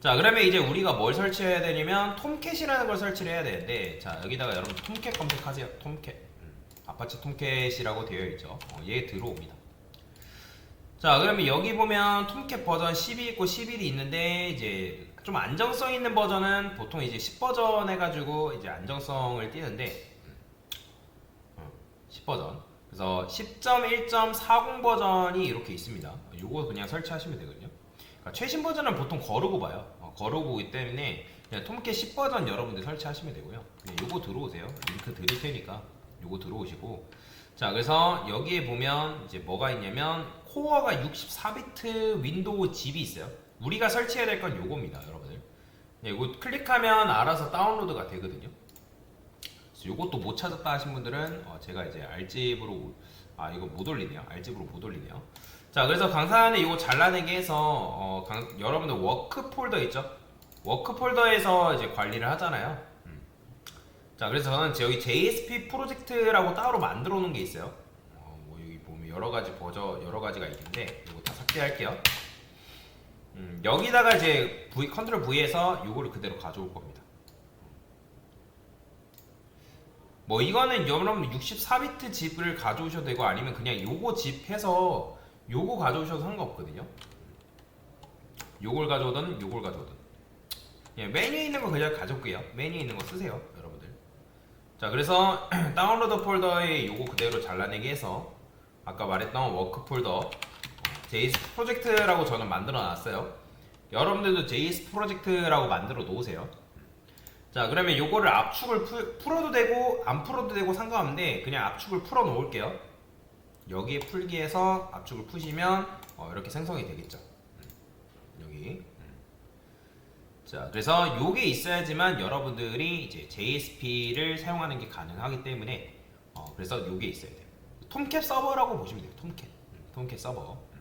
자 그러면 이제 우리가 뭘 설치해야 되냐면 톰캣이라는 걸 설치를 해야 되는데 자 여기다가 여러분 톰캣 검색하세요. 톰캣. 음, 아파치 톰캣이라고 되어 있죠. 어, 얘 들어옵니다. 자 그러면 여기 보면 톰캣 버전 10이 있고 11이 있는데 이제 좀 안정성 있는 버전은 보통 이제 10버전 해가지고 이제 안정성을 띄는데 10버전. 그래서 10.1.40 버전이 이렇게 있습니다. 요거 그냥 설치하시면 되거든요 최신 버전은 보통 거르고 봐요. 어, 거르고 보기 때문에 그냥 톰캣 10버전 여러분들 설치하시면 되고요. 그냥 요거 들어오세요. 링크 드릴 테니까 요거 들어오시고. 자 그래서 여기에 보면 이제 뭐가 있냐면 코어가 64비트 윈도우 집이 있어요. 우리가 설치해야 될 건 요겁니다 여러분들. 네, 이거 클릭하면 알아서 다운로드가 되거든요. 요것도 못 찾았다 하신 분들은 어, 제가 이제 알집으로 아 이거 못 올리네요. 알집으로 못 올리네요 자 그래서 강산에 이거 잘라내기 해서 어, 강- 여러분들 워크 폴더 있죠? 워크 폴더에서 이제 관리를 하잖아요. 음. 자 그래서 저는 제- 여기 JSP 프로젝트라고 따로 만들어 놓은 게 있어요. 어, 뭐 여기 보면 여러 가지 버전 여러 가지가 있는데 이거 다 삭제할게요. 음, 여기다가 이제 V 컨트롤 V에서 요거를 그대로 가져올 겁니다. 뭐 이거는 여러분 64비트 집을 가져오셔도 되고 아니면 그냥 요거 집 해서 요거 가져오셔도 상관없거든요. 요걸 가져오든 요걸 가져오든. 예, 메뉴에 있는 거 그냥 가져올게요. 메뉴에 있는 거 쓰세요, 여러분들. 자, 그래서 다운로드 폴더에 요거 그대로 잘라내기 해서 아까 말했던 워크 폴더 JS 프로젝트라고 저는 만들어 놨어요. 여러분들도 JS 프로젝트라고 만들어 놓으세요. 자 그러면 요거를 압축을 풀, 풀어도 되고 안 풀어도 되고 상관없는데 그냥 압축을 풀어 놓을게요 여기에 풀기해서 압축을 푸시면 어, 이렇게 생성이 되겠죠 음, 여기 음. 자 그래서 요게 있어야지만 여러분들이 이제 JSP를 사용하는 게 가능하기 때문에 어, 그래서 요게 있어야 돼요 톰캣 서버라고 보시면 돼요 톰캣 음, 톰캣 서버 음.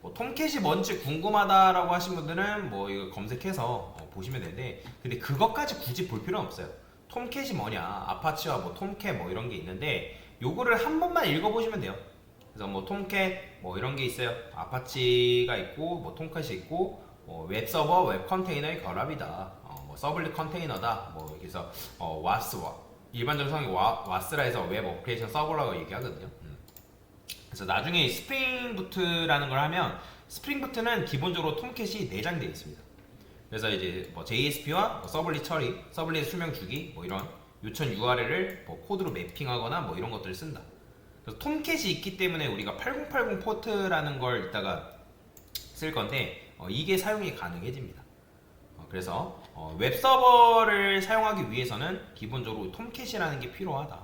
뭐 톰캣이 뭔지 궁금하다라고 하신 분들은 뭐 이거 검색해서 어, 보시면 되는데 근데 그것까지 굳이 볼 필요는 없어요. 톰캣이 뭐냐 아파치와 뭐 톰캣 뭐 이런 게 있는데 요거를 한 번만 읽어보시면 돼요. 그래서 뭐 톰캣 뭐 이런 게 있어요. 아파치가 있고 뭐 톰캣이 있고 뭐 웹서버 웹 컨테이너의 결합이다. 어, 뭐 서블릿 컨테이너다. 뭐 그래서 어, 와스와 일반적으로 성이 와, 와스라 해서 웹 어플리케이션 서버라고 얘기하거든요. 음. 그래서 나중에 스프링 부트라는 걸 하면 스프링 부트는 기본적으로 톰캣이 내장되어 있습니다. 그래서 이제 뭐 JSP와 뭐 서블릿 처리, 서블릿 수명 주기 뭐 이런 요청 URL을 뭐 코드로 매핑하거나 뭐 이런 것들을 쓴다. 그래서 톰캣이 있기 때문에 우리가 8080 포트라는 걸 이따가 쓸 건데 어, 이게 사용이 가능해집니다. 어, 그래서 어, 웹 서버를 사용하기 위해서는 기본적으로 톰캣이라는 게 필요하다.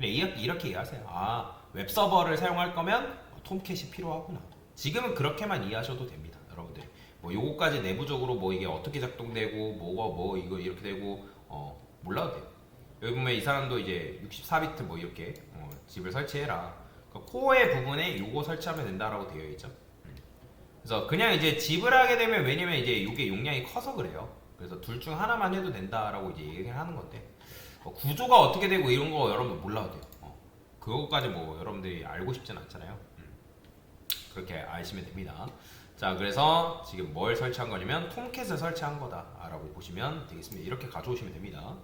이렇게, 이렇게 이해하세요. 아, 웹 서버를 사용할 거면 어, 톰캣이 필요하구나. 지금은 그렇게만 이해하셔도 됩니다, 여러분들. 뭐 요거까지 내부적으로 뭐 이게 어떻게 작동되고 뭐가 뭐 이거 이렇게 되고 어 몰라도 돼요. 여기 보면 이 사람도 이제 64비트 뭐 이렇게 어, 집을 설치해라. 그러니까 코어의 부분에 요거 설치하면 된다라고 되어 있죠. 음. 그래서 그냥 이제 집을 하게 되면 왜냐면 이제 요게 용량이 커서 그래요. 그래서 둘 중 하나만 해도 된다라고 이제 얘기를 하는 건데 어, 구조가 어떻게 되고 이런 거 여러분들 몰라도 돼요. 어, 그거까지 뭐 여러분들이 알고 싶진 않잖아요. 음. 그렇게 아시면 됩니다. 자, 그래서 지금 뭘 설치한 거냐면 톰캣을 설치한 거다라고 보시면 되겠습니다. 이렇게 가져오시면 됩니다.